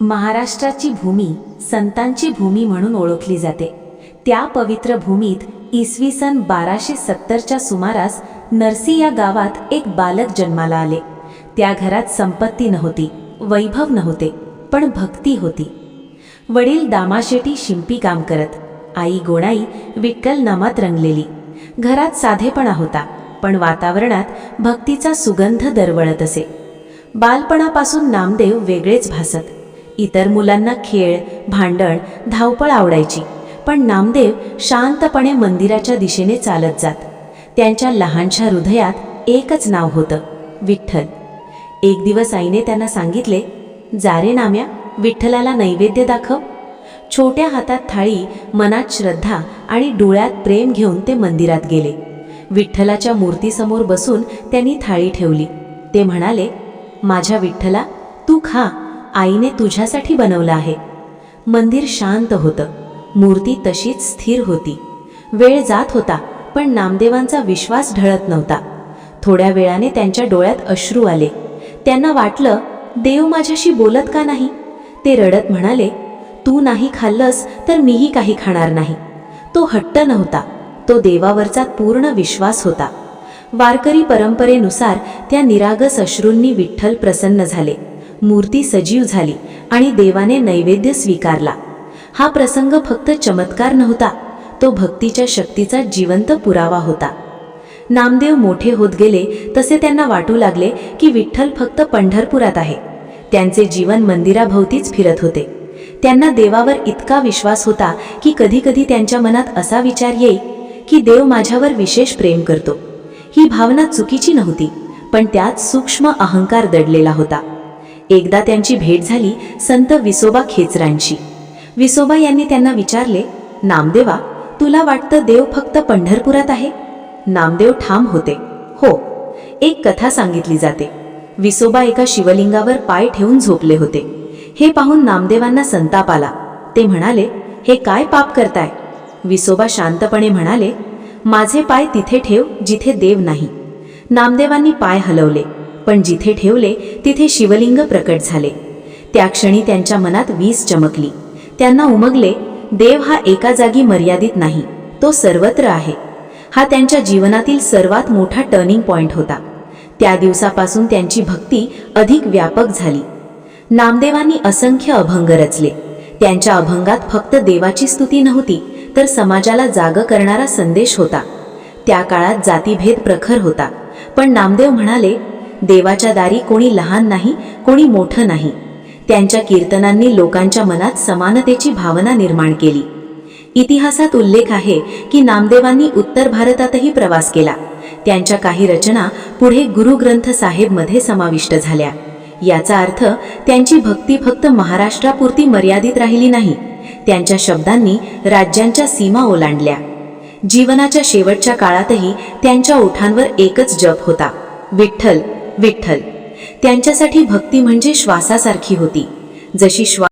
महाराष्ट्राची भूमी संतांची भूमी म्हणून ओळखली जाते. त्या पवित्र भूमीत इसवी सन बाराशे सत्तरच्या सुमारास नरसी या गावात एक बालक जन्माला आले. त्या घरात संपत्ती नव्हती वैभव नव्हते पण भक्ती होती. वडील दामाशेटी शिंपी काम करत आई गोणाई विठ्ठल नामात रंगलेली. घरात साधेपणा होता पण वातावरणात भक्तीचा सुगंध दरवळत असे. बालपणापासून नामदेव वेगळेच भासत. इतर मुलांना खेळ भांडण धावपळ आवडायची पण नामदेव शांतपणे मंदिराच्या दिशेने चालत जात. त्यांच्या लहानशा हृदयात एकच नाव होतं विठ्ठल. एक दिवस आईने त्यांना सांगितले जा रे नाम्या विठ्ठलाला नैवेद्य दाखव. छोट्या हातात थाळी मनात श्रद्धा आणि डोळ्यात प्रेम घेऊन ते मंदिरात गेले. विठ्ठलाच्या मूर्तीसमोर बसून त्यांनी थाळी ठेवली. ते म्हणाले माझ्या विठ्ठला तू खा आईने तुझ्यासाठी बनवलं आहे. मंदिर शांत होतं. मूर्ती तशीच स्थिर होती. वेळ जात होता पण नामदेवांचा विश्वास ढळत नव्हता. थोड्या वेळाने त्यांच्या डोळ्यात अश्रू आले. त्यांना वाटलं देव माझ्याशी बोलत का नाही? ते रडत म्हणाले तू नाही खाल्लंस तर मीही काही खाणार नाही. तो हट्ट नव्हता. तो देवावरचा पूर्ण विश्वास होता. वारकरी परंपरेनुसार त्या निरागस अश्रूंनी विठ्ठल प्रसन्न झाले. मूर्ती सजीव झाली आणि देवाने नैवेद्य स्वीकारला. हा प्रसंग फक्त चमत्कार नव्हता तो भक्तीच्या शक्तीचा जिवंत पुरावा होता. नामदेव मोठे होत गेले तसे त्यांना वाटू लागले की विठ्ठल फक्त पंढरपुरात आहे. त्यांचे जीवन मंदिराभोवतीच फिरत होते. त्यांना देवावर इतका विश्वास होता की कधीकधी त्यांच्या मनात असा विचार येई की देव माझ्यावर विशेष प्रेम करतो. ही भावना चुकीची नव्हती पण त्यात सूक्ष्म अहंकार दडलेला होता. एकदा त्यांची भेट झाली संत विसोबा खेचरांशी विसोबा यांनी त्यांना विचारले नामदेवा तुला वाटतं देव फक्त पंढरपुरात आहे नामदेव ठाम होते. हो एक कथा सांगितली जाते विसोबा एका शिवलिंगावर पाय ठेवून झोपले होते. हे पाहून नामदेवांना संताप आला. ते म्हणाले हे काय पाप करताय विसोबा शांतपणे म्हणाले माझे पाय तिथे ठेव जिथे देव नाही नामदेवांनी पाय हलवले. पण जिथे ठेवले तिथे शिवलिंग प्रकट झाले. त्या क्षणी त्यांच्या मनात वीज चमकली. त्यांना उमगले देव हा एका जागी मर्यादित नाही तो सर्वत्र आहे. हा त्यांच्या जीवनातील सर्वात मोठा टर्निंग पॉइंट होता. त्या दिवसापासून त्यांची भक्ती अधिक व्यापक झाली. नामदेवांनी असंख्य अभंग रचले. त्यांच्या अभंगात फक्त देवाची स्तुती नव्हती तर समाजाला जाग करणारा संदेश होता. त्या काळात जातीभेद प्रखर होता. पण नामदेव म्हणाले देवाच्या दारी कोणी लहान नाही कोणी मोठं नाही. त्यांच्या कीर्तनांनी लोकांच्या मनात समानतेची भावना निर्माण केली. इतिहासात उल्लेख आहे की नामदेवांनी उत्तर भारतातही प्रवास केला. त्यांच्या काही रचना पुढे गुरुग्रंथ साहेबमध्ये समाविष्ट झाल्या. याचा अर्थ त्यांची भक्ती फक्त महाराष्ट्रापुरती मर्यादित राहिली नाही. त्यांच्या शब्दांनी राज्यांच्या सीमा ओलांडल्या. जीवनाच्या शेवटच्या काळातही त्यांच्या ओठांवर एकच जप होता. विठ्ठल विठ्ठल. त्यांच्यासाठी भक्ती म्हणजे श्वासासारखी होती. जशी श्वास